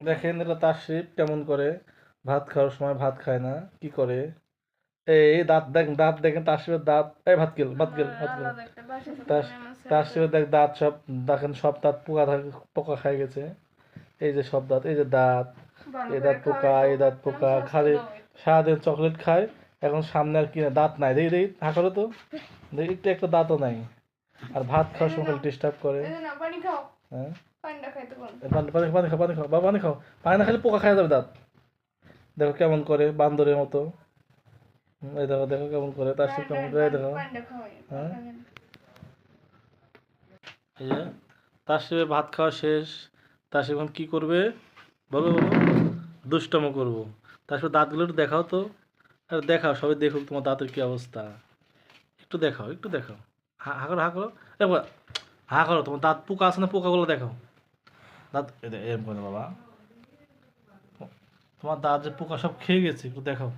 দেখেন এটা তাশরিফ কেমন করে। ভাত খাওয়ার সময় ভাত খায় না কি করে? এই দাঁত দেখেন দাঁত দেখেন তাশরিফের দাঁত। এই ভাত গেল ভাত গেল ভাত গেল। ছেলে দেখ দাঁত সব দেখেন সব দাঁত পোকা থাকে পোকা খাই গেছে। এই যে সব দাঁত এই যে দাঁত এই দাঁত পোকা এই দাঁত পোকা খালি সারাদিন চকলেট খায় এখন সামনে আর কি দাঁত নাই। দেখি দেখি হা করো তো। দেখি একটু একটা দাঁতও নাই। আর ভাত খাওয়ার সময় ডিস্টার্ব করে। হ্যাঁ? পানি খাও পানি খাও বাবা পানি খাও। পানি না খালি পোকা খাই যাবে দাঁত। দেখো কেমন করে বান্দরের মতো। এই দেখো দেখো কেমন করে তার সাথে কেমন করে দেখো। হ্যাঁ? এই যে তার সাথে ভাত খাওয়া শেষ। তার সাথে এখন কি করবে? বলো বলো। দুষ্টম করব। তার সাথে দাঁতগুলো একটু দেখাও তো। আরে দেখাও সবাই দেখুক তোমার দাঁতের কি অবস্থা। একটু দেখাও একটু দেখাও। হা করো হা করো। হা করো, তোমার দাঁত পোকা আছে না পোকাগুলো দেখো দাঁত এরম করে বাবা। তোমার দাঁত যে পোকা সব খেয়ে গেছে, একটু দেখো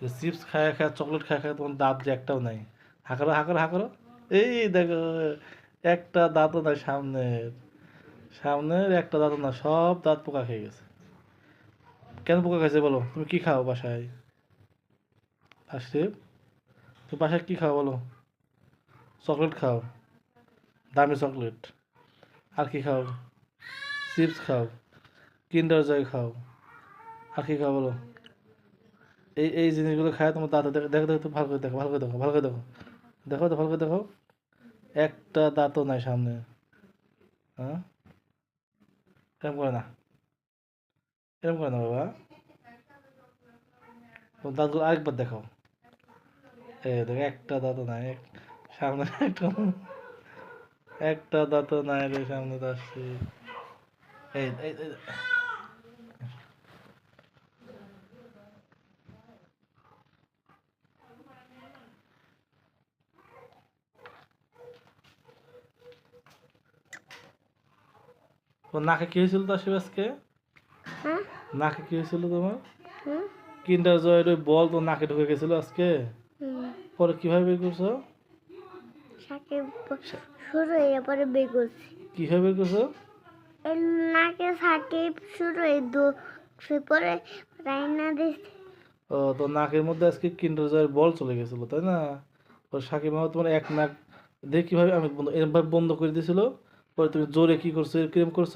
যে চিপস খায় খায়, চকলেট খায় খায় তোমার দাঁত যে একটাও নাই। হা করো হা করো হা করো। এই দেখো, একটা দাঁতও নাই সামনের। সামনের একটা দাঁতও না সব দাঁত পোকা খেয়ে গেছে। কেন পোকা খাইছে বলো? তুমি কি খাও বাসায়? আশরিফ তুমি বাসায় কি খাও বলো? চকলেট খাও। দামি চকলেট। আর কি খাও। চিপস খাও। কিন্ডার জয় খাও। আর কি খাও বলো। এই এই জিনিসগুলো খায় তোমার দাঁতে দেখো দেখো ভালো করে দেখো, ভালো করে দেখো, ভালো করে দেখো। দেখো তো ভালো করে দেখো। একটা দাঁতও নাই সামনে। হ্যাঁ এরকম করে না। এরকম করে না বাবা। দাঁতগুলো আরেকবার দেখাও। এ দেখো, একটা দাঁতও নাই সামনে একটা একটা দাঁতও নাই রে সামনে আসছে। এই এই- নাকে কি হয়েছিল তো আসিফ আজকে? নাকে কি হয়েছিল তোমার? কিন্ডার জয়ের ওই বল তো নাকে ঢুকে গেছিল আজকে? পরে কীভাবে বের করছ? সাকিব শুরু হয়ে পরে বের করছি। কীভাবে বের করছ? এই নাকে সাকিব শুরু হয়ে দু পরে রাইনা দিচ্ছে। ও তো নাকের মধ্যে আজকে কিন্ডার জয়ের বল চলে গেছিল তাই না? ও সাকিব মামা তোমার এক নাক দেখে কীভাবে আমি বন্ধ এরকম বন্ধ করে দিয়েছিল পরে তুমি জোরে কি করছ কিরম করছ?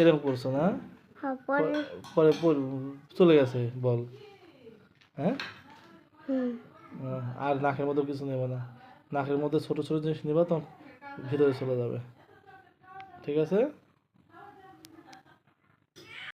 এরম করছ না? হ্যাঁ, পরে পরে পরে চলে গেছে বল। হ্যাঁ? আর নাকের মধ্যে কিছু নেবে না। নাকের মধ্যে ছোটো ছোটো জিনিস নিবা তো ভিতরে চলে যাবে। ঠিক আছে?